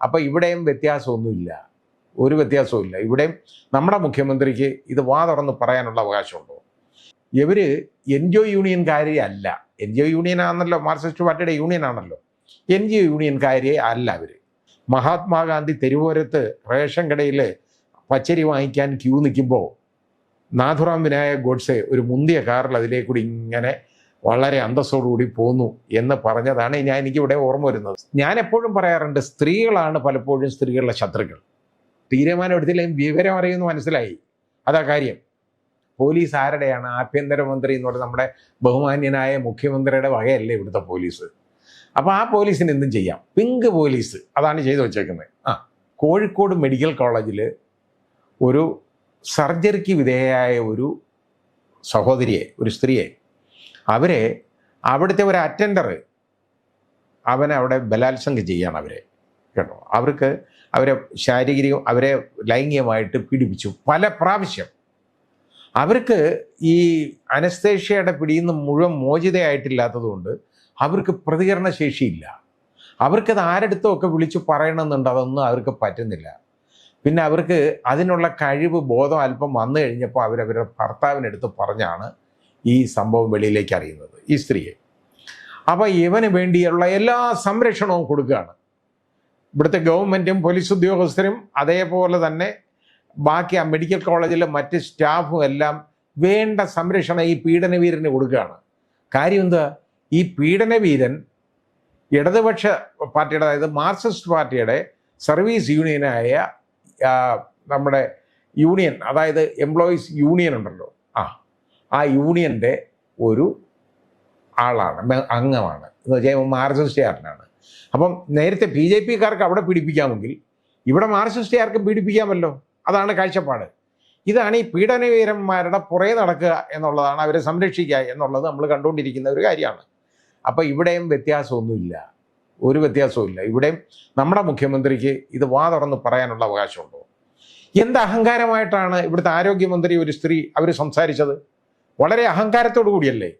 അപ്പോൾ ഇവിടെയും വ്യത്യാസമൊന്നുമില്ല. ഒരു വ്യത്യാസവുമില്ല. ഇവിടെയും നമ്മുടെ മുഖ്യമന്ത്രിക്ക് ഇത് വാ തുറന്ന് പറയാനുള്ള അവകാശമുണ്ടോ? ഇവർ എൻ ജി ഒ യൂണിയൻകാരെ അല്ല. എൻ ജി ഒ യൂണിയൻ ആണല്ലോ മാർക്സിസ്റ്റ് പാർട്ടിയുടെ യൂണിയൻ ആണല്ലോ എൻ ജി ഒ യൂണിയൻകാരെ അല്ല അവർ മഹാത്മാഗാന്ധി തെരുവോരത്ത് റേഷൻ കടയിൽ പച്ചരി വാങ്ങിക്കാൻ ക്യൂ നിൽക്കുമ്പോൾ നാഥുറാം വിനായക് ഗോഡ്സെ ഒരു മുന്തിയ കാറിൽ അതിലേക്കൂടി ഇങ്ങനെ വളരെ അന്തസ്സോടുകൂടി പോന്നു എന്ന് പറഞ്ഞതാണ് ഞാൻ എനിക്ക് ഇവിടെ ഓർമ്മ വരുന്നത്. ഞാൻ എപ്പോഴും പറയാറുണ്ട് സ്ത്രീകളാണ് പലപ്പോഴും സ്ത്രീകളുടെ ശത്രുക്കൾ. തീരുമാനം എടുത്തില്ലെങ്കിൽ വിവരം അറിയുമെന്ന് മനസ്സിലായി. അതാ കാര്യം. പോലീസ് ആരുടെയാണ്? ആഭ്യന്തരമന്ത്രി എന്ന് പറഞ്ഞ നമ്മുടെ ബഹുമാന്യനായ മുഖ്യമന്ത്രിയുടെ വകയല്ലേ ഇവിടുത്തെ പോലീസ്. അപ്പോൾ ആ പോലീസിന് എന്തും ചെയ്യാം. പിങ്ക് പോലീസ് അതാണ് ചെയ്തു വച്ചേക്കുന്നത്. ആ കോഴിക്കോട് മെഡിക്കൽ കോളേജിൽ ഒരു സർജറിക്ക് വിധേയയായ ഒരു സഹോദരിയെ ഒരു സ്ത്രീയെ അവരെ അവിടുത്തെ ഒരു അറ്റൻഡർ അവനെ അവിടെ ബലാത്സംഗം ചെയ്യാണ് അവരെ കേട്ടോ. അവർക്ക് അവരെ ശാരീരികം അവരെ ലൈംഗികമായിട്ട് പീഡിപ്പിച്ചു. പല പ്രാവശ്യം അവർക്ക് ഈ അനസ്തേഷ്യയുടെ പിടിയിൽ നിന്ന് മുഴുവൻ മോചിതയായിട്ടില്ലാത്തതുകൊണ്ട് അവർക്ക് പ്രതികരണ ശേഷിയില്ല അവർക്കത് ആരെടുത്തോ ഒക്കെ വിളിച്ചു പറയണമെന്നുണ്ട് അതൊന്നും അവർക്ക് പറ്റുന്നില്ല. പിന്നെ അവർക്ക് അതിനുള്ള കഴിവ് ബോധം അല്പം വന്നു കഴിഞ്ഞപ്പോൾ അവരവരുടെ ഭർത്താവിനെടുത്ത് പറഞ്ഞാണ് ഈ സംഭവം വെളിയിലേക്ക് അറിയുന്നത് ഈ സ്ത്രീയെ. അപ്പോൾ ഇവന് വേണ്ടിയുള്ള എല്ലാ സംരക്ഷണവും കൊടുക്കുകയാണ്. ഇവിടുത്തെ ഗവൺമെന്റും പോലീസ് ഉദ്യോഗസ്ഥരും അതേപോലെ തന്നെ ബാക്കി ആ മെഡിക്കൽ കോളേജിലെ മറ്റ് സ്റ്റാഫും എല്ലാം വേണ്ട സംരക്ഷണം ഈ പീഡനവീരന് കൊടുക്കുകയാണ്. കാര്യം എന്താ? ഈ പീഡനവീരൻ ഇടതുപക്ഷ പാർട്ടിയുടെ അതായത് മാർക്സിസ്റ്റ് പാർട്ടിയുടെ സർവീസ് യൂണിയനായ നമ്മുടെ യൂണിയൻ അതായത് എംപ്ലോയീസ് യൂണിയൻ ഉണ്ടല്ലോ. ആ ആ യൂണിയന്റെ ഒരു ആളാണ് അംഗമാണ്. എന്ന് വെച്ചാൽ മാർക്സിസ്റ്റുകാരനാണ്. അപ്പം നേരത്തെ ബി ജെ പിക്കാർക്ക് അവിടെ പീഡിപ്പിക്കാമെങ്കിൽ ഇവിടെ മാർക്സിസ്റ്റുകാർക്ക് പീഡിപ്പിക്കാമല്ലോ. അതാണ് കാഴ്ചപ്പാട്. ഇതാണ് ഈ പീഡനവീരന്മാരുടെ പുറകെ നടക്കുക എന്നുള്ളതാണ് അവരെ സംരക്ഷിക്കുക എന്നുള്ളത് നമ്മൾ കണ്ടുകൊണ്ടിരിക്കുന്ന ഒരു കാര്യമാണ്. അപ്പോൾ ഇവിടെയും വ്യത്യാസമൊന്നുമില്ല. ഒരു വ്യത്യാസവുമില്ല. ഇവിടെയും നമ്മുടെ മുഖ്യമന്ത്രിക്ക് ഇത് വാ തുറന്ന് പറയാനുള്ള അവകാശമുണ്ടോ? എന്ത് അഹങ്കാരമായിട്ടാണ് ഇവിടുത്തെ ആരോഗ്യമന്ത്രി ഒരു സ്ത്രീ അവർ സംസാരിച്ചത്? വളരെ അഹങ്കാരത്തോടു കൂടിയല്ലേ?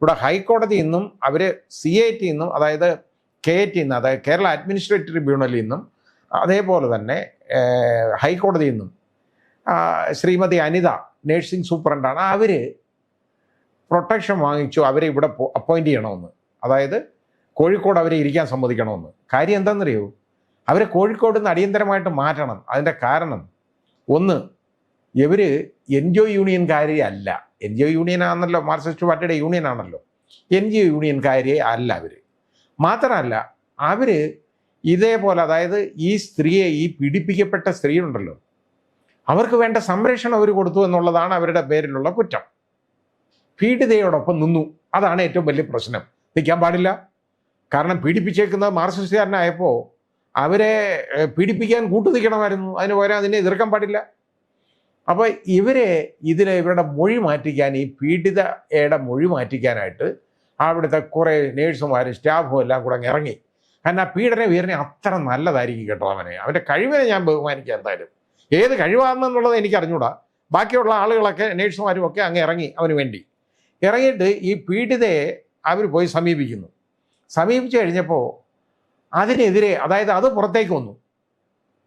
ഇവിടെ ഹൈക്കോടതി നിന്നും അവർ സി ഐ ടി നിന്നും അതായത് കെ ടി നിന്ന് അതായത് കേരള അഡ്മിനിസ്ട്രേറ്റീവ് ട്രിബ്യൂണലിൽ നിന്നും അതേപോലെ തന്നെ ഹൈക്കോടതിയിൽ നിന്നും ശ്രീമതി അനിത നേഴ്സിംഗ് സൂപ്രണ്ടാണ്. അവർ പ്രൊട്ടക്ഷൻ വാങ്ങിച്ചു അവരെ ഇവിടെ അപ്പോയിന്റ് ചെയ്യണമെന്ന്. അതായത് കോഴിക്കോട് അവരെ ഇരിക്കാൻ സമ്മതിക്കണമെന്ന്. കാര്യം എന്താണെന്നറിയോ? അവരെ കോഴിക്കോട് നിന്ന് അടിയന്തരമായിട്ട് മാറ്റണം. അതിന്റെ കാരണം ഒന്ന് ഇവർ എൻ ജി ഒ യൂണിയൻകാരെ അല്ല. എൻ ജി ഒ യൂണിയൻ ആണല്ലോ മാർക്സിസ്റ്റ് പാർട്ടിയുടെ യൂണിയൻ ആണല്ലോ എൻ ജി ഒ യൂണിയൻകാരെ അല്ല അവർ മാത്രമല്ല അവർ ഇതേപോലെ അതായത് ഈ സ്ത്രീയെ ഈ പീഡിപ്പിക്കപ്പെട്ട സ്ത്രീയുണ്ടല്ലോ അവർക്ക് വേണ്ട സംരക്ഷണം അവർ കൊടുത്തു എന്നുള്ളതാണ് അവരുടെ പേരിലുള്ള കുറ്റം. പീഡിതയോടൊപ്പം നിന്നു. അതാണ് ഏറ്റവും വലിയ പ്രശ്നം. നിൽക്കാൻ പാടില്ല. കാരണം പീഡിപ്പിച്ചേക്കുന്നത് മാർക്സിസ്റ്റുകാരനായപ്പോൾ അവരെ പീഡിപ്പിക്കാൻ കൂട്ടു നിൽക്കണമായിരുന്നു. അതിന് പകരം അതിനെ എതിർക്കാൻ പാടില്ല. അപ്പോൾ ഇവരെ ഇതിനെ ഇവരുടെ മൊഴി മാറ്റിക്കാൻ ഈ പീഡിതയുടെ മൊഴി മാറ്റിക്കാനായിട്ട് അവിടുത്തെ കുറേ നേഴ്സുമാരും സ്റ്റാഫും എല്ലാം കൂടെ ഇറങ്ങി. കാരണം ആ പീഡന വീരനെ അത്ര നല്ലതായിരിക്കും കേട്ടോ അവനെ. അവന്റെ കഴിവിനെ ഞാൻ ബഹുമാനിക്കുക എന്തായാലും. ഏത് കഴിവാണെന്നുള്ളത് എനിക്ക് അറിഞ്ഞൂടാ. ബാക്കിയുള്ള ആളുകളൊക്കെ നേഴ്സുമാരും ഒക്കെ അങ്ങ് ഇറങ്ങി അവന് വേണ്ടി. ഇറങ്ങിയിട്ട് ഈ പീഡിതയെ അവർ പോയി സമീപിക്കുന്നു. സമീപിച്ചു കഴിഞ്ഞപ്പോൾ അതിനെതിരെ അതായത് അത് പുറത്തേക്ക് വന്നു.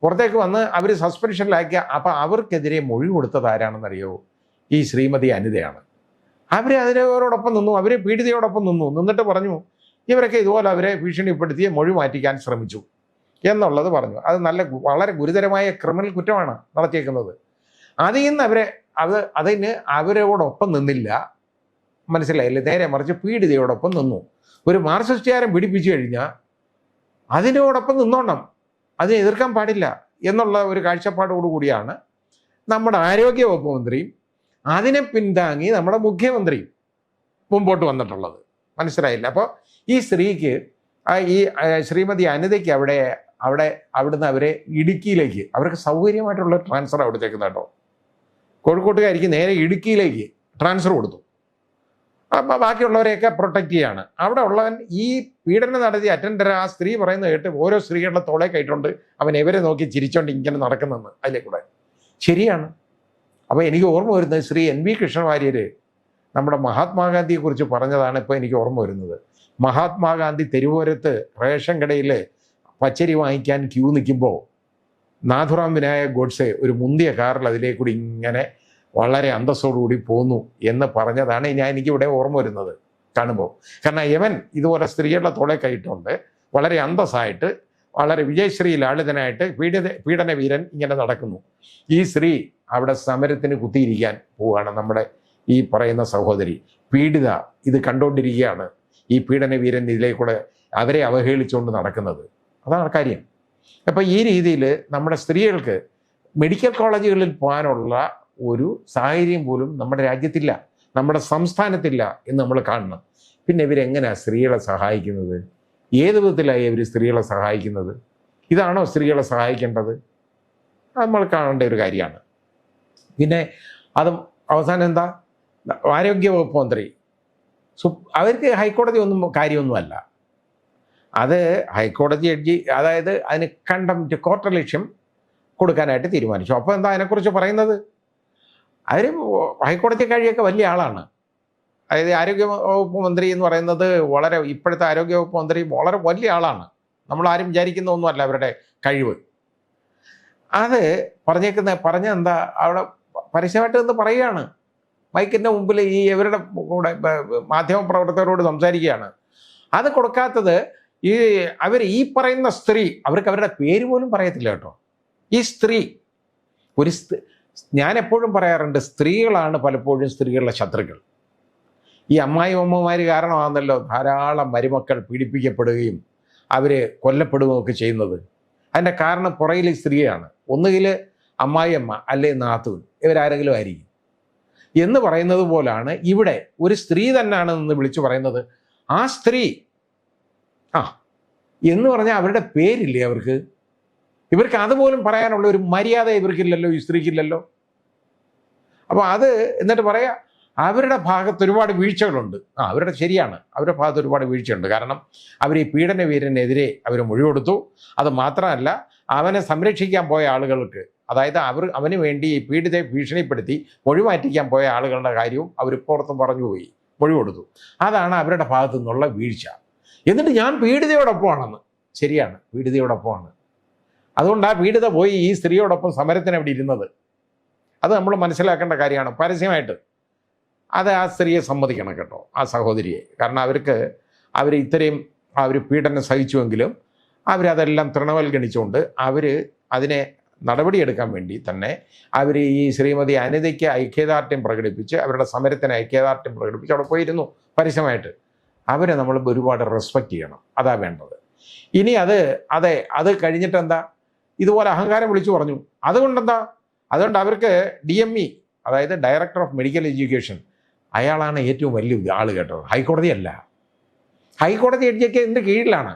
പുറത്തേക്ക് വന്ന് അവർ സസ്പെൻഷനിലാക്കിയ അപ്പം അവർക്കെതിരെ മൊഴി കൊടുത്തത് ആരാണെന്നറിയോ? ഈ ശ്രീമതി അനിതയാണ്. അവർ അതിനോടൊപ്പം നിന്നു അവരെ പീഡിതയോടൊപ്പം നിന്നു നിന്നിട്ട് പറഞ്ഞു ഇവരൊക്കെ ഇതുപോലെ അവരെ ഭീഷണിപ്പെടുത്തി മൊഴി മാറ്റിക്കാൻ ശ്രമിച്ചു എന്നുള്ളത് പറഞ്ഞു. അത് നല്ല വളരെ ഗുരുതരമായ ക്രിമിനൽ കുറ്റമാണ് നടത്തിയേക്കുന്നത്. അതിൽ നിന്ന് അവരെ അത് അതിന് അവരോടൊപ്പം നിന്നില്ല. മനസ്സിലായില്ലേ? നേരെ മറിച്ച് പീഡിതയോടൊപ്പം നിന്നു. ഒരു മാർക്സിസ്റ്റുകാരൻ പിടിപ്പിച്ചു കഴിഞ്ഞാൽ അതിനോടൊപ്പം നിന്നോണം. അതിനെ എതിർക്കാൻ പാടില്ല എന്നുള്ള ഒരു കാഴ്ചപ്പാടോടുകൂടിയാണ് നമ്മുടെ ആരോഗ്യ വകുപ്പ് മന്ത്രിയും അതിനെ പിന്താങ്ങി നമ്മുടെ മുഖ്യമന്ത്രിയും മുമ്പോട്ട് വന്നിട്ടുള്ളത്. മനസ്സിലായില്ല? അപ്പോൾ ഈ സ്ത്രീക്ക് ഈ ശ്രീമതി അനിതയ്ക്ക് അവിടെ അവിടെ അവിടുന്ന് അവരെ ഇടുക്കിയിലേക്ക് അവർക്ക് സൗകര്യമായിട്ടുള്ള ട്രാൻസ്ഫർ അവിടത്തേക്ക് കേട്ടോ. കോഴിക്കോട്ടുകാരിക്ക് നേരെ ഇടുക്കിയിലേക്ക് ട്രാൻസ്ഫർ കൊടുത്തു. ബാക്കിയുള്ളവരെയൊക്കെ പ്രൊട്ടക്റ്റ് ചെയ്യാണ്. അവിടെ ഉള്ളവൻ ഈ പീഡനം നടത്തിയ അറ്റൻഡർ ആ സ്ത്രീ പറയുന്നത് കേട്ട് ഓരോ സ്ത്രീകളുടെ തോളെ കയറ്റുകൊണ്ട് അവൻ എവരെ നോക്കി ചിരിച്ചോണ്ട് ഇങ്ങനെ നടക്കുന്നെന്ന് അതിലെ കൂടെ. ശരിയാണ്. അപ്പോൾ എനിക്ക് ഓർമ്മ വരുന്നത് ശ്രീ എൻ വി കൃഷ്ണവാര്യർ നമ്മുടെ മഹാത്മാഗാന്ധിയെക്കുറിച്ച് പറഞ്ഞതാണ് ഇപ്പോൾ എനിക്ക് ഓർമ്മ വരുന്നത്. മഹാത്മാഗാന്ധി തെരുവോരത്ത് റേഷൻ കടയിൽ പച്ചരി വാങ്ങിക്കാൻ ക്യൂ നിൽക്കുമ്പോൾ നാഥുറാം വിനായക് ഗോഡ്സെ ഒരു മുന്തിയ കാറിൽ അതിലേക്കൂടി ഇങ്ങനെ വളരെ അന്തസ്സോടുകൂടി പോന്നു എന്ന് പറഞ്ഞതാണ് ഞാൻ എനിക്കിവിടെ ഓർമ്മ വരുന്നത് കാണുമ്പോൾ. കാരണം യവൻ ഇതുപോലെ സ്ത്രീകളുടെ തോളെ കൈയിട്ടുണ്ട്. വളരെ അന്തസ്സായിട്ട് വളരെ വിജയശ്രീ ലാളിതനായിട്ട് പീഡിത പീഡന വീരൻ ഇങ്ങനെ നടക്കുന്നു. ഈ സ്ത്രീ അവിടെ സമരത്തിന് കുത്തിയിരിക്കാൻ പോവുകയാണ് നമ്മുടെ ഈ പറയുന്ന സഹോദരി. പീഡിത ഇത് കണ്ടുകൊണ്ടിരിക്കുകയാണ് ഈ പീഡന വീരൻ ഇതിലേക്കൂടെ അവരെ അവഹേളിച്ചുകൊണ്ട് നടക്കുന്നത്. അതാണ് കാര്യം. അപ്പം ഈ രീതിയിൽ നമ്മുടെ സ്ത്രീകൾക്ക് മെഡിക്കൽ കോളേജുകളിൽ പോകാനുള്ള ഒരു സാഹചര്യം പോലും നമ്മുടെ രാജ്യത്തില്ല നമ്മുടെ സംസ്ഥാനത്തില്ല എന്ന് നമ്മൾ കാണണം. പിന്നെ ഇവരെങ്ങനെയാണ് സ്ത്രീകളെ സഹായിക്കുന്നത്? ഏത് വിധത്തിലായി ഇവർ സ്ത്രീകളെ സഹായിക്കുന്നത്? ഇതാണോ സ്ത്രീകളെ സഹായിക്കേണ്ടത്? നമ്മൾ കാണേണ്ട ഒരു കാര്യമാണ്. പിന്നെ അത് അവസാനം എന്താ? ആരോഗ്യ വകുപ്പ് മന്ത്രി. സു അവർക്ക് ഹൈക്കോടതി ഒന്നും കാര്യമൊന്നുമല്ല. അത് ഹൈക്കോടതി ജഡ്ജി അതായത് അതിന് കണ്ടം കോർട്ട് ലക്ഷ്യം കൊടുക്കാനായിട്ട് തീരുമാനിച്ചു. അപ്പോൾ എന്താ അതിനെക്കുറിച്ച് പറയുന്നത്? അവർ ഹൈക്കോടതി കഴിയൊക്കെ വലിയ ആളാണ്. അതായത് ആരോഗ്യ വകുപ്പ് മന്ത്രി എന്ന് പറയുന്നത് വളരെ ഇപ്പോഴത്തെ ആരോഗ്യ വകുപ്പ് മന്ത്രി വളരെ വലിയ ആളാണ്. നമ്മൾ ആരും വിചാരിക്കുന്ന ഒന്നുമല്ല അവരുടെ കഴിവ്. അത് പറഞ്ഞേക്കുന്ന പറഞ്ഞ എന്താ അവിടെ പരസ്യമായിട്ട് എന്ന് പറയുകയാണ്. മൈക്കിന്റെ മുമ്പിൽ ഈ ഇവരുടെ കൂടെ മാധ്യമ പ്രവർത്തകരോട് സംസാരിക്കുകയാണ്. അത് കൊടുക്കാത്തത് ഈ അവർ ഈ പറയുന്ന സ്ത്രീ അവർക്ക് അവരുടെ പേര് പോലും പറയത്തില്ല കേട്ടോ. ഈ സ്ത്രീ ഒരു ഞാൻ എപ്പോഴും പറയാറുണ്ട് സ്ത്രീകളാണ് പലപ്പോഴും സ്ത്രീകളുടെ ശത്രുക്കൾ. ഈ അമ്മായി അമ്മമാർ കാരണമാണല്ലോ ധാരാളം മരുമക്കൾ പീഡിപ്പിക്കപ്പെടുകയും അവർ കൊല്ലപ്പെടുകയും ഒക്കെ ചെയ്യുന്നത്. അതിന്റെ കാരണം പുറയിൽ സ്ത്രീയാണ്. ഒന്നുകിൽ അമ്മായിയമ്മ അല്ലേ നാത്തൂൻ ഇവരാരെങ്കിലും ആയിരിക്കും. എന്ന് പറയുന്നത് പോലാണ് ഇവിടെ ഒരു സ്ത്രീ തന്നെയാണ് നിന്ന് വിളിച്ചു പറയുന്നത് ആ സ്ത്രീ. ആ എന്ന് പറഞ്ഞാൽ അവരുടെ പേരില്ലേ അവർക്ക്? ഇവർക്ക് അതുപോലും പറയാനുള്ള ഒരു മര്യാദ ഇവർക്കില്ലല്ലോ ഈ സ്ത്രീക്കില്ലല്ലോ. അപ്പോൾ അത് എന്നിട്ട് പറയാ അവരുടെ ഭാഗത്ത് ഒരുപാട് വീഴ്ചകളുണ്ട്. ആ അവരുടെ ശരിയാണ്. അവരുടെ ഭാഗത്ത് ഒരുപാട് വീഴ്ചയുണ്ട്. കാരണം അവർ ഈ പീഡന വീരനെതിരെ അവർ മൊഴി കൊടുത്തു. അത് മാത്രമല്ല അവനെ സംരക്ഷിക്കാൻ പോയ ആളുകൾക്ക് അതായത് അവർ അവന് വേണ്ടി ഈ പീഡിതയെ ഭീഷണിപ്പെടുത്തി മൊഴി മാറ്റിക്കാൻ പോയ ആളുകളുടെ കാര്യവും അവർ പറഞ്ഞു പോയി മൊഴി കൊടുത്തു. അതാണ് അവരുടെ ഭാഗത്തു നിന്നുള്ള വീഴ്ച. എന്നിട്ട് ഞാൻ പീഡിതയോടൊപ്പമാണെന്ന്. ശരിയാണ് പീഡിതയോടൊപ്പമാണ്. അതുകൊണ്ട് ആ പീഡിത പോയി ഈ സ്ത്രീയോടൊപ്പം സമരത്തിന് അവിടെ ഇരുന്നത്. അത് നമ്മൾ മനസ്സിലാക്കേണ്ട കാര്യമാണ്. പരസ്യമായിട്ട് അത് ആ സ്ത്രീയെ സമ്മതിക്കണം കേട്ടോ ആ സഹോദരിയെ. കാരണം അവർക്ക് അവർ ഇത്രയും അവർ പീഡനം സഹിച്ചുവെങ്കിലും അവരതെല്ലാം തൃണവൽഗണിച്ചുകൊണ്ട് അവർ അതിനെ നടപടിയെടുക്കാൻ വേണ്ടി തന്നെ അവർ ഈ ശ്രീമതി അനിതയ്ക്ക് ഐക്യദാർഢ്യം പ്രകടിപ്പിച്ച് അവരുടെ സമരത്തിന് ഐക്യദാർഢ്യം പ്രകടിപ്പിച്ച് അവിടെ പോയിരുന്നു പരസ്യമായിട്ട്. അവരെ നമ്മൾ ഒരുപാട് റെസ്പെക്റ്റ് ചെയ്യണം. അതാ വേണ്ടത്. ഇനി അത് അതെ അത് കഴിഞ്ഞിട്ട് എന്താ ഇതുപോലെ അഹങ്കാരം വിളിച്ചു പറഞ്ഞു. അതുകൊണ്ടെന്താ? അതുകൊണ്ട് അവർക്ക് ഡി എം ഇ അതായത് ഡയറക്ടർ ഓഫ് മെഡിക്കൽ എഡ്യൂക്കേഷൻ അയാളാണ് ഏറ്റവും വലിയ ആൾ കേട്ടോ. ഹൈക്കോടതിയല്ല ഹൈക്കോടതി ജഡ്ജിയൊക്കെ ഇതിന്റെ കീഴിലാണ്.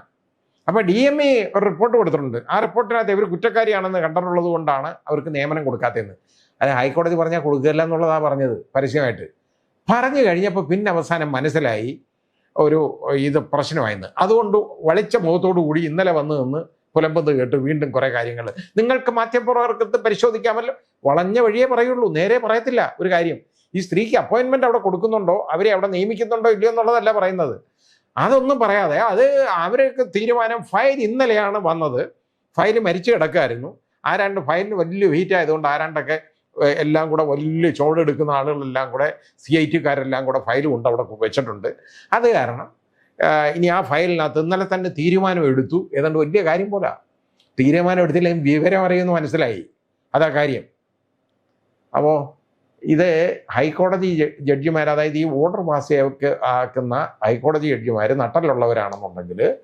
അപ്പോൾ ഡി എം ഇ ഒരു റിപ്പോർട്ട് കൊടുത്തിട്ടുണ്ട്. ആ റിപ്പോർട്ടിനകത്ത് ഇവർ കുറ്റക്കാരിയാണെന്ന് കണ്ടിട്ടുള്ളത് കൊണ്ടാണ് അവർക്ക് നിയമനം കൊടുക്കാത്തതെന്ന്. അത് ഹൈക്കോടതി പറഞ്ഞാൽ കൊടുക്കില്ല എന്നുള്ളതാണ് പറഞ്ഞത് പരസ്യമായിട്ട്. പറഞ്ഞു കഴിഞ്ഞപ്പോൾ പിന്നെ അവസാനം മനസ്സിലായി ഒരു ഇത് പ്രശ്നമായിരുന്നു അതുകൊണ്ട് വളിച്ച മുഖത്തോടു കൂടി ഇന്നലെ വന്ന് നിന്ന് പുലമ്പത് കേട്ട് വീണ്ടും കുറേ കാര്യങ്ങൾ. നിങ്ങൾക്ക് മാധ്യമപ്രവർത്തകർക്ക് പരിശോധിക്കാമല്ലോ. വളഞ്ഞ വഴിയേ പറയുള്ളൂ നേരെ പറയത്തില്ല ഒരു കാര്യം. ഈ സ്ത്രീക്ക് അപ്പോയിൻമെന്റ് അവിടെ കൊടുക്കുന്നുണ്ടോ? അവരെ അവിടെ നിയമിക്കുന്നുണ്ടോ ഇല്ലയോ എന്നുള്ളതല്ല പറയുന്നത്. അതൊന്നും പറയാതെ അത് അവർക്ക് തീരുമാനം ഫയൽ ഇന്നലെയാണ് വന്നത്. ഫയൽ മരിച്ചു കിടക്കായിരുന്നു ആരാണ്ട് ഫയലിന് വലിയ വെയിറ്റ് ആയതുകൊണ്ട് ആരാണ്ടൊക്കെ എല്ലാം കൂടെ വലിയ ചോടെടുക്കുന്ന ആളുകളെല്ലാം കൂടെ സി ഐ ടിക്കാരെല്ലാം കൂടെ ഫയൽ കൊണ്ട് അവിടെ വെച്ചിട്ടുണ്ട്. അത് കാരണം ഇനി ആ ഫയലിനകത്ത് ഇന്നലെ തന്നെ തീരുമാനം എടുത്തു. ഏതാണ്ട് വലിയ കാര്യം പോലെ. തീരുമാനം എടുത്തില്ലെങ്കിൽ വിവരം അറിയുമെന്ന് മനസ്സിലായി. അതാ കാര്യം. അപ്പോൾ ഇത് ഹൈക്കോടതി ജഡ്ജിമാർ അതായത് ഈ ഓർഡർ പാസ് ആക്കുന്ന ഹൈക്കോടതി ജഡ്ജിമാർ നട്ടലുള്ളവരാണെന്നുണ്ടെങ്കിൽ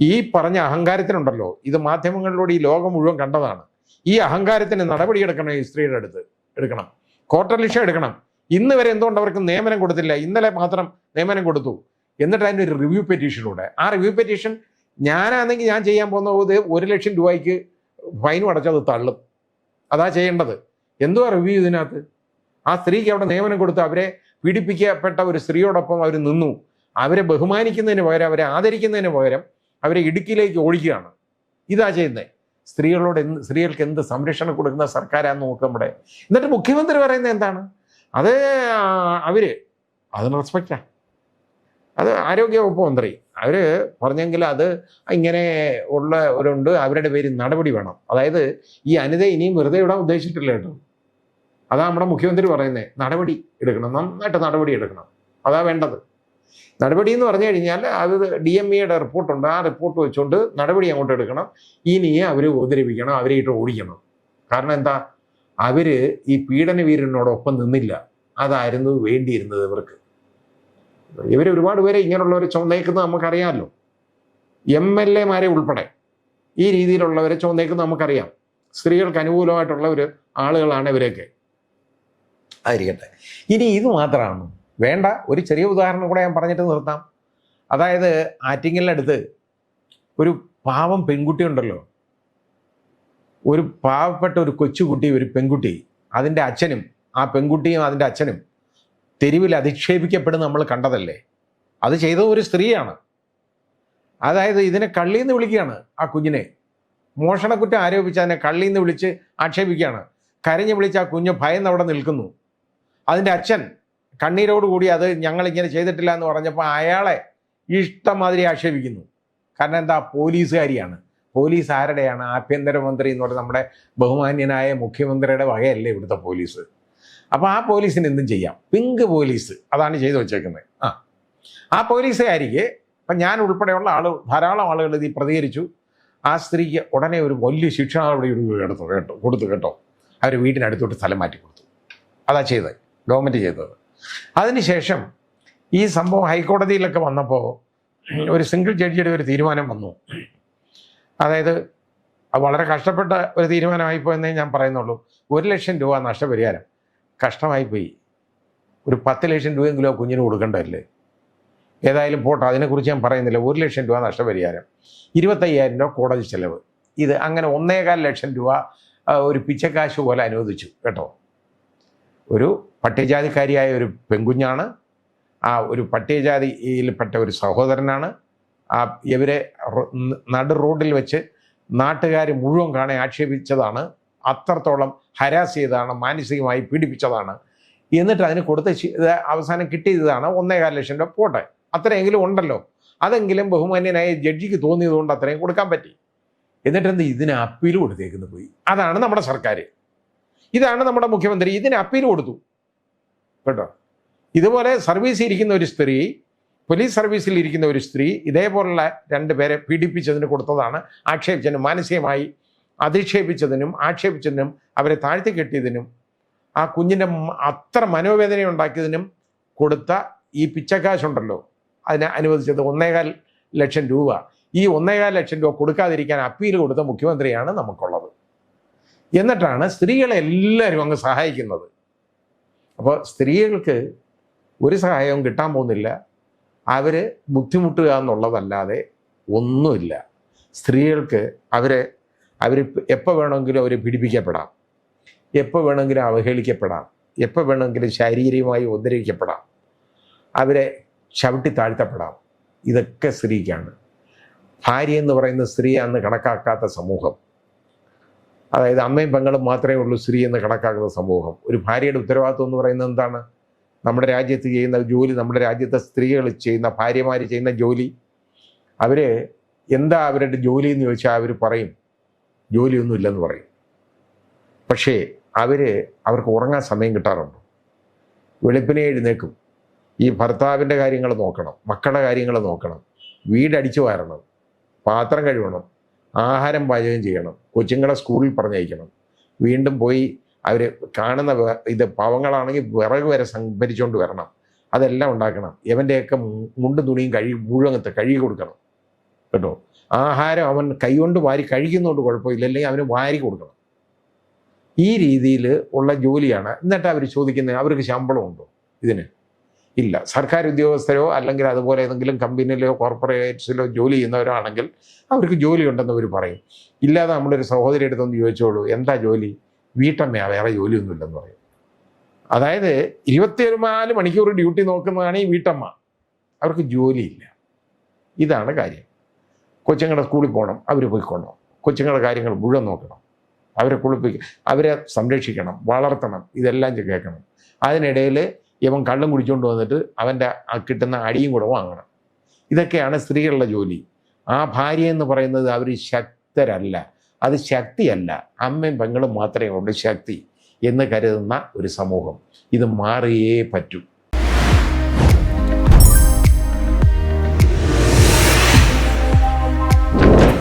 ഈ പറഞ്ഞ അഹങ്കാരത്തിനുണ്ടല്ലോ. ഇത് മാധ്യമങ്ങളിലൂടെ ഈ ലോകം മുഴുവൻ കണ്ടതാണ്. ഈ അഹങ്കാരത്തിന് നടപടിയെടുക്കണം ഈ സ്ത്രീയുടെ അടുത്ത്. എടുക്കണം. കോർട്ടർ ലിഷ എടുക്കണം. ഇന്ന് വരെ എന്തുകൊണ്ട് അവർക്ക് നിയമനം കൊടുത്തില്ല? ഇന്നലെ മാത്രം നിയമനം കൊടുത്തു. എന്നിട്ട് അതിന്റെ ഒരു റിവ്യൂ പെറ്റീഷനിലൂടെ ആ റിവ്യൂ പെറ്റീഷൻ ഞാനാണെങ്കിൽ ഞാൻ ചെയ്യാൻ പോകുന്നത് ഒരു ലക്ഷം രൂപയ്ക്ക് ഫൈനും അടച്ചത് തള്ളും. അതാ ചെയ്യേണ്ടത്. എന്തുവാ റിവ്യൂ ഇതിനകത്ത്? ആ സ്ത്രീക്ക് അവിടെ നിയമനം കൊടുത്ത് അവരെ പീഡിപ്പിക്കപ്പെട്ട ഒരു സ്ത്രീയോടൊപ്പം അവർ നിന്നു. അവരെ ബഹുമാനിക്കുന്നതിന് പകരം അവരെ ആദരിക്കുന്നതിന് പകരം അവരെ ഇടുക്കിയിലേക്ക് ഓടിക്കുകയാണ്. ഇതാ ചെയ്യുന്നത് സ്ത്രീകളോട് എന്ത് സ്ത്രീകൾക്ക് എന്ത് സംരക്ഷണം കൊടുക്കുന്ന സർക്കാരാന്ന് നോക്കുക നമ്മുടെ. എന്നിട്ട് മുഖ്യമന്ത്രി പറയുന്നത് എന്താണ്? അത് അവർ. അതിന് റെസ്പെക്റ്റാ അത് ആരോഗ്യവകുപ്പ് മന്ത്രി. അവർ പറഞ്ഞെങ്കിൽ അത് ഇങ്ങനെ ഉള്ള ഒരുണ്ട്. അവരുടെ പേര് നടപടി വേണം. അതായത് ഈ അനിത ഇനിയും വെറുതെ വിടാൻ ഉദ്ദേശിച്ചിട്ടില്ല കേട്ടോ. അതാ നമ്മുടെ മുഖ്യമന്ത്രി പറയുന്നത് നടപടി എടുക്കണം. നന്നായിട്ട് നടപടി എടുക്കണം. അതാ വേണ്ടത്. നടപടി എന്ന് പറഞ്ഞു കഴിഞ്ഞാൽ അത് ഡി എം ഇയുടെ റിപ്പോർട്ടുണ്ട്. ആ റിപ്പോർട്ട് വെച്ചുകൊണ്ട് നടപടി അങ്ങോട്ട് എടുക്കണം. ഇനിയെ അവർ ഉപദ്രവിക്കണം. അവരെ ഇട്ട് ഓടിക്കണം. കാരണം എന്താ? അവർ ഈ പീഡന വീരനോടൊപ്പം നിന്നില്ല. അതായിരുന്നു വേണ്ടിയിരുന്നത് ഇവർക്ക്. ഇവർ ഒരുപാട് പേരെ ഇങ്ങനെയുള്ളവർ ചുമന്നേക്കുന്നത് നമുക്കറിയാമല്ലോ. എം എൽ എമാരെ ഉൾപ്പെടെ ഈ രീതിയിലുള്ളവരെ ചുമന്നേക്കുന്നത് നമുക്കറിയാം. സ്ത്രീകൾക്ക് അനുകൂലമായിട്ടുള്ള ഒരു ആളുകളാണ് ഇവരൊക്കെ. ആയിരിക്കട്ടെ. ഇനി ഇത് മാത്രമാണ്. വേണ്ട ഒരു ചെറിയ ഉദാഹരണം കൂടെ ഞാൻ പറഞ്ഞിട്ട് നിർത്താം. അതായത് ആറ്റിങ്ങലിനടുത്ത് ഒരു പാവം പെൺകുട്ടി ഉണ്ടല്ലോ. ഒരു പാവപ്പെട്ട ഒരു കൊച്ചുകുട്ടി ഒരു പെൺകുട്ടി. അതിന്റെ അച്ഛനും ആ പെൺകുട്ടിയും അതിന്റെ അച്ഛനും തെരുവിൽ അധിക്ഷേപിക്കപ്പെടുന്ന നമ്മൾ കണ്ടതല്ലേ? അത് ചെയ്ത ഒരു സ്ത്രീയാണ്. അതായത് ഇതിനെ കള്ളി എന്ന് വിളിക്കുകയാണ് ആ കുഞ്ഞിനെ. മോഷണക്കുറ്റം ആരോപിച്ച് അതിനെ കള്ളിന്ന് വിളിച്ച് ആക്ഷേപിക്കുകയാണ്. കരഞ്ഞു വിളിച്ച് ആ കുഞ്ഞ് ഭയന്ന് അവിടെ നിൽക്കുന്നു. അതിന്റെ അച്ഛൻ കണ്ണീരോടുകൂടി അത് ഞങ്ങളിങ്ങനെ ചെയ്തിട്ടില്ല എന്ന് പറഞ്ഞപ്പോൾ അയാളെ ഇഷ്ടമാതിരി ആക്ഷേപിക്കുന്നു. കാരണം എന്താ? പോലീസുകാരിയാണ്. പോലീസ് ആരുടെയാണ് ആഭ്യന്തരമന്ത്രി എന്ന് പറഞ്ഞാൽ നമ്മുടെ ബഹുമാന്യനായ മുഖ്യമന്ത്രിയുടെ വകയല്ലേ ഇവിടുത്തെ പോലീസ്. അപ്പോൾ ആ പോലീസിന് എന്തും ചെയ്യാം. Pink police. അതാണ് ചെയ്തു വെച്ചേക്കുന്നത്. ആ. ആ പോലീസുകാരിക്ക് അപ്പം ഞാൻ ഉൾപ്പെടെയുള്ള ആൾ ധാരാളം ആളുകൾ ഇത് പ്രതികരിച്ചു. ആ സ്ത്രീക്ക് ഉടനെ ഒരു വലിയ ശിക്ഷ നടപടി എടുത്തു കേട്ടോ കൊടുത്തു കേട്ടോ. അവർ വീടിനടുത്തോട്ട് സ്ഥലം മാറ്റി കൊടുത്തു. അതാ ചെയ്തത്. ഗവൺമെന്റ് ചെയ്തത്. അതിനുശേഷം ഈ സംഭവം ഹൈക്കോടതിയിലൊക്കെ വന്നപ്പോൾ ഒരു സിംഗിൾ ജഡ്ജിയുടെ ഒരു തീരുമാനം വന്നു. അതായത് വളരെ കഷ്ടപ്പെട്ട ഒരു തീരുമാനമായിപ്പോയെന്നേ ഞാൻ പറയുന്നുള്ളൂ. ഒരു ലക്ഷം രൂപ നഷ്ടപരിഹാരം. കഷ്ടമായിപ്പോയി ഒരു പത്ത് ലക്ഷം രൂപയെങ്കിലും ആ കുഞ്ഞിന് കൊടുക്കേണ്ടതല്ലേ? ഏതായാലും പോട്ടെ അതിനെക്കുറിച്ച് ഞാൻ പറയുന്നില്ല. ഒരു ലക്ഷം രൂപ നഷ്ടപരിഹാരം. ഇരുപത്തയ്യായിരം രൂപ കോടതി ചെലവ്. ഇത് അങ്ങനെ ഒന്നേകാൽ ലക്ഷം രൂപ ഒരു പിച്ചക്കാശ് പോലെ അനുവദിച്ചു കേട്ടോ. ഒരു പട്ടികജാതിക്കാരിയായ ഒരു പെൺകുഞ്ഞാണ്. ആ ഒരു പട്ടികജാതിയിൽപ്പെട്ട ഒരു സഹോദരനാണ്. ആ ഇവരെ നടു റോഡിൽ വെച്ച് നാട്ടുകാർ മുഴുവൻ കാണെ ആക്ഷേപിച്ചതാണ്. അത്രത്തോളം ഹരാസ് ചെയ്തതാണ് മാനസികമായി പീഡിപ്പിച്ചതാണ്. എന്നിട്ട് അതിന് കൊടുത്ത അവസാനം കിട്ടിയതാണ് ഒന്നേകാല ലക്ഷം രൂപ. പോട്ടെ അത്രയെങ്കിലും ഉണ്ടല്ലോ. അതെങ്കിലും ബഹുമാന്യനായ ജഡ്ജിക്ക് തോന്നിയതുകൊണ്ട് അത്രയും കൊടുക്കാൻ പറ്റി. എന്നിട്ട് എന്ത് ഇതിന് അപ്പീൽ കൊടുത്തേക്കുന്നു പോയി. അതാണ് നമ്മുടെ സർക്കാർ ഇതാണ് നമ്മുടെ മുഖ്യമന്ത്രി ഇതിന് അപ്പീൽ കൊടുത്തു. കേട്ടോ? ഇതുപോലെ സർവീസിൽ ഇരിക്കുന്ന ഒരു സ്ത്രീ പോലീസ് സർവീസിൽ ഇരിക്കുന്ന ഒരു സ്ത്രീ ഇതേപോലുള്ള രണ്ട് പേരെ പീഡിപ്പിച്ചതിന് കൊടുത്തതാണ്. ആക്ഷേപിച്ചതിന് മാനസികമായി അധിക്ഷേപിച്ചതിനും ആക്ഷേപിച്ചതിനും അവരെ താഴ്ത്തി കെട്ടിയതിനും ആ കുഞ്ഞിന്റെ അത്ര മനോവേദന ഉണ്ടാക്കിയതിനും കൊടുത്ത ഈ പിച്ചക്കാശുണ്ടല്ലോ. അതിനെ അനുവദിച്ചത് ഒന്നേകാൽ ലക്ഷം രൂപ. ഈ ഒന്നേകാൽ ലക്ഷം രൂപ കൊടുക്കാതിരിക്കാൻ അപ്പീൽ കൊടുത്ത മുഖ്യമന്ത്രിയാണ് നമുക്കുള്ളത്. എന്നിട്ടാണ് സ്ത്രീകളെ എല്ലാവരും അങ്ങ് സഹായിക്കുന്നത്. അപ്പോൾ സ്ത്രീകൾക്ക് ഒരു സഹായവും കിട്ടാൻ പോകുന്നില്ല. അവർ ബുദ്ധിമുട്ടുക എന്നുള്ളതല്ലാതെ ഒന്നുമില്ല. സ്ത്രീകൾക്ക് അവരെ അവർ എപ്പോൾ വേണമെങ്കിലും അവർ പീഡിപ്പിക്കപ്പെടാം. എപ്പോൾ വേണമെങ്കിലും അവഹേളിക്കപ്പെടാം. എപ്പോൾ വേണമെങ്കിലും ശാരീരികമായി ഉപദ്രവിക്കപ്പെടാം. അവരെ ചവിട്ടി താഴ്ത്തപ്പെടാം. ഇതൊക്കെ സ്ത്രീക്കാണ്. ഭാര്യ എന്ന് പറയുന്ന സ്ത്രീ അന്ന് കണക്കാക്കാത്ത സമൂഹം. അതായത് അമ്മയും പെങ്ങളും മാത്രമേ ഉള്ളൂ സ്ത്രീ എന്ന് കണക്കാക്കുന്ന സമൂഹം. ഒരു ഭാര്യയുടെ ഉത്തരവാദിത്വം എന്ന് പറയുന്നത് എന്താണ്? നമ്മുടെ രാജ്യത്ത് ചെയ്യുന്ന ജോലി നമ്മുടെ രാജ്യത്തെ സ്ത്രീകൾ ചെയ്യുന്ന ഭാര്യമാർ ചെയ്യുന്ന ജോലി. അവർ എന്താ അവരുടെ ജോലി എന്ന് ചോദിച്ചാൽ അവർ പറയും. ജോലിയൊന്നും ഇല്ലെന്ന് പറയും. പക്ഷേ അവർ അവർക്ക് ഉറങ്ങാൻ സമയം കിട്ടാറുണ്ട്. വെളുപ്പിനെ എഴുന്നേക്കും ഈ ഭർത്താവിന്റെ കാര്യങ്ങൾ നോക്കണം മക്കളുടെ കാര്യങ്ങൾ നോക്കണം വീടടിച്ചു വാരണം പാത്രം കഴുകണം ആഹാരം പാചകം ചെയ്യണം കൊച്ചുങ്ങളെ സ്കൂളിൽ പറഞ്ഞയക്കണം. വീണ്ടും പോയി അവർ കാണുന്ന ഇത് പാവങ്ങളാണെങ്കിൽ വിറക് വരെ സംഭരിച്ചുകൊണ്ട് വരണം. അതെല്ലാം ഉണ്ടാക്കണം. ഇവന്റെയൊക്കെ മു- മുണ്ടും തുണിയും കഴുകി മുഴുവൻ കഴുകി കൊടുക്കണം. കേട്ടോ? ആഹാരം അവൻ കൈകൊണ്ട് വാരി കഴിക്കുന്നതുകൊണ്ട് കുഴപ്പമില്ല. അല്ലെങ്കിൽ അവന് വാരി കൊടുക്കണം. ഈ രീതിയിൽ ഉള്ള ജോലിയാണ്. എന്നിട്ട് അവർ ചോദിക്കുന്നത് അവർക്ക് ശമ്പളം ഉണ്ടോ ഇതിന്? ഇല്ല. സർക്കാർ ഉദ്യോഗസ്ഥരോ അല്ലെങ്കിൽ അതുപോലെ ഏതെങ്കിലും കമ്പനിയിലോ കോർപ്പറേറ്റ്സിലോ ജോലി ചെയ്യുന്നവരോ ആണെങ്കിൽ അവർക്ക് ജോലി ഉണ്ടെന്ന് അവർ പറയും. ഇല്ലാതെ നമ്മളൊരു സഹോദരി അടുത്തൊന്ന് ചോദിച്ചോളൂ എന്താ ജോലി? വീട്ടമ്മയാ വേറെ ജോലിയൊന്നുമില്ലെന്ന് പറയും. അതായത് ഇരുപത്തിനാല് മണിക്കൂർ ഡ്യൂട്ടി നോക്കുന്നതാണ് ഈ വീട്ടമ്മ. അവർക്ക് ജോലിയില്ല. ഇതാണ് കാര്യം. കൊച്ചുങ്ങളുടെ സ്കൂളിൽ പോകണം അവർ പോയിക്കൊള്ളണം കൊച്ചുങ്ങളുടെ കാര്യങ്ങൾ മുഴുവൻ നോക്കണം. അവരെ കുളിപ്പിക്കുക അവരെ സംരക്ഷിക്കണം വളർത്തണം ഇതെല്ലാം കേൾക്കണം. അതിനിടയിൽ ഇവൻ കള്ളും കുടിച്ചുകൊണ്ട് വന്നിട്ട് അവന്റെ കിട്ടുന്ന അടിയും കൂടെ വാങ്ങണം. ഇതൊക്കെയാണ് സ്ത്രീകളുടെ ജോലി. ആ ഭാര്യ എന്ന് പറയുന്നത് അവർ ശക്തരല്ല. അത് ശക്തിയല്ല. അമ്മയും പെങ്ങളും മാത്രമേ ഉള്ളൂ ശക്തി എന്ന് കരുതുന്ന ഒരു സമൂഹം. ഇത് മാറിയേ പറ്റൂ.